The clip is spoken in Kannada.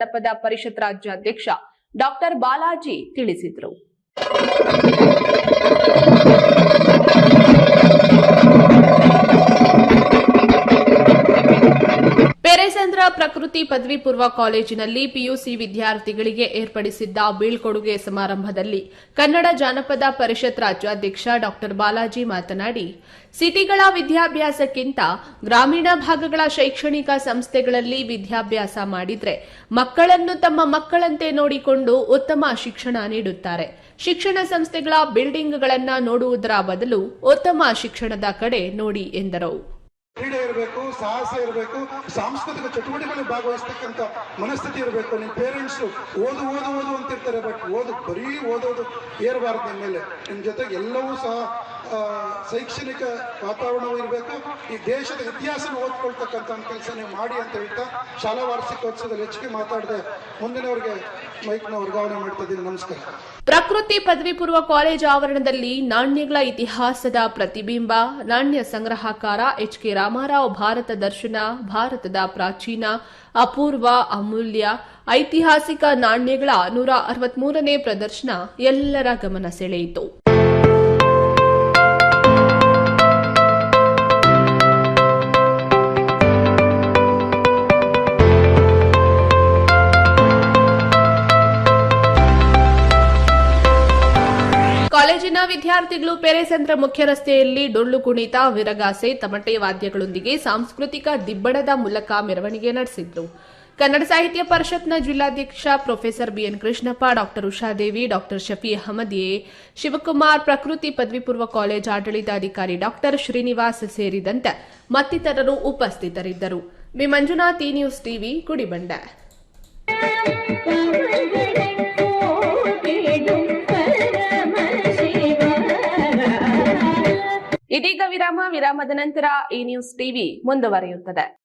ಜನಪದ ಪರಿಷತ್ ರಾಜ್ಯಾಧ್ಯಕ್ಷ ಡಾಕ್ಟರ್ ಬಾಲಾಜಿ ತಿಳಿಸಿದರು. ಪ್ರಕೃತಿ ಪದವಿ ಪೂರ್ವ ಕಾಲೇಜಿನಲ್ಲಿ ಪಿಯುಸಿ ವಿದ್ಯಾರ್ಥಿಗಳಿಗೆ ಏರ್ಪಡಿಸಿದ್ದ ಬೀಳ್ಕೊಡುಗೆ ಸಮಾರಂಭದಲ್ಲಿ ಕನ್ನಡ ಜಾನಪದ ಪರಿಷತ್ ರಾಜ್ಯಾಧ್ಯಕ್ಷ ಡಾ ಬಾಲಾಜಿ ಮಾತನಾಡಿ, ಸಿಟಿಗಳ ವಿದ್ಯಾಭ್ಯಾಸಕ್ಕಿಂತ ಗ್ರಾಮೀಣ ಭಾಗಗಳ ಶೈಕ್ಷಣಿಕ ಸಂಸ್ಥೆಗಳಲ್ಲಿ ವಿದ್ಯಾಭ್ಯಾಸ ಮಾಡಿದರೆ ಮಕ್ಕಳನ್ನು ತಮ್ಮ ಮಕ್ಕಳಂತೆ ನೋಡಿಕೊಂಡು ಉತ್ತಮ ಶಿಕ್ಷಣ ನೀಡುತ್ತಾರೆ. ಶಿಕ್ಷಣ ಸಂಸ್ಥೆಗಳ ಬಿಲ್ಡಿಂಗ್ಗಳನ್ನು ನೋಡುವುದರ ಬದಲು ಉತ್ತಮ ಶಿಕ್ಷಣದ ಕಡೆ ನೋಡಿ ಎಂದರು. ಇರಬೇಕು, ಸಾಹಸ ಇರಬೇಕು, ಸಾಂಸ್ಕೃತಿಕ ಚಟುವಟಿಕೆಗಳಲ್ಲಿ ಭಾಗವಹಿಸ್ತಕ್ಕಂಥ ಮನಸ್ಥಿತಿ ಇರಬೇಕು. ನಿಮ್ಮ ಪೇರೆಂಟ್ಸ್ ಓದು ಓದು ಓದು ಅಂತಿರ್ತಾರೆ ಬಟ್ ಓದು, ಬರೀ ಓದೋದು ಏರಬಾರ್ದು ನಿಮ್ಮ ಮೇಲೆ. ನಿಮ್ಮ ಜೊತೆಗೆ ಎಲ್ಲವೂ ಸಹ ಶೈಕ್ಷಣಿಕ ವಾತಾವರಣವೂ ಇರಬೇಕು. ಈ ದೇಶದ ಇತಿಹಾಸನ ಓದ್ಕೊಳ್ತಕ್ಕಂಥ ಕೆಲಸ ನೀವು ಮಾಡಿ ಅಂತ ಹೇಳ್ತಾ ಶಾಲಾ ವಾರ್ಷಿಕೋತ್ಸವದಲ್ಲಿ ಹೆಚ್ಚಿಗೆ ಮಾತಾಡದೆ ಮುಂದಿನವರಿಗೆ ಮೈಕ್ನ ವರ್ಗಾವಣೆ ಮಾಡ್ತಿದ್ದೀನಿ ನಮಸ್ಕಾರ. ಪ್ರಕೃತಿ ಪದವಿ ಪೂರ್ವ ಕಾಲೇಜ್ ಆವರಣದಲ್ಲಿ ನಾಣ್ಯಗಳ ಇತಿಹಾಸದ ಪ್ರತಿಬಿಂಬ, ನಾಣ್ಯ ಸಂಗ್ರಹಕಾರ ಎಚ್ ಕೆ ರಾಮಾರಾವ್ ಭಾರತ ದರ್ಶನ, ಭಾರತದ ಪ್ರಾಚೀನ, ಅಪೂರ್ವ, ಅಮೂಲ್ಯ, ಐತಿಹಾಸಿಕ ನಾಣ್ಯಗಳ ನೂರ ಅರವತ್ಮೂರನೇ ಪ್ರದರ್ಶನ ಎಲ್ಲರ ಗಮನ ಸೆಳೆಯಿತು. ಕಾಲೇಜಿನ ವಿದ್ಯಾರ್ಥಿಗಳು ಪೆರೆಸಂದ್ರ ಮುಖ್ಯ ರಸ್ತೆಯಲ್ಲಿ ಡೊಳ್ಳು ಕುಣಿತ, ವಿರಗಾಸೆ, ತಮಟೆ ವಾದ್ಯಗಳೊಂದಿಗೆ ಸಾಂಸ್ಕೃತಿಕ ದಿಬ್ಬಣದ ಮೂಲಕ ಮೆರವಣಿಗೆ ನಡೆಸಿದ್ರು. ಕನ್ನಡ ಸಾಹಿತ್ಯ ಪರಿಷತ್ನ ಜಿಲ್ಲಾಧ್ಯಕ್ಷ professor B N Krishnappa doctor Ushadevi doctor Shafi ಅಹಮದಿಯೇ Shivakumar ಪ್ರಕೃತಿ ಪದವಿ ಪೂರ್ವ ಕಾಲೇಜ್ ಆಡಳಿತಾಧಿಕಾರಿ ಡಾಕ್ಟರ್ ಶ್ರೀನಿವಾಸ್ ಸೇರಿದಂತೆ ಮತ್ತಿತರರು ಉಪಸ್ಥಿತರಿದ್ದರು. B Manjunath news TV Gudibanda ಇದೀಗ ವಿರಾಮ ವಿರಾಮದ ನಂತರ ಈ ನ್ಯೂಸ್ ಟಿವಿ ಮುಂದುವರಿಯುತ್ತದೆ.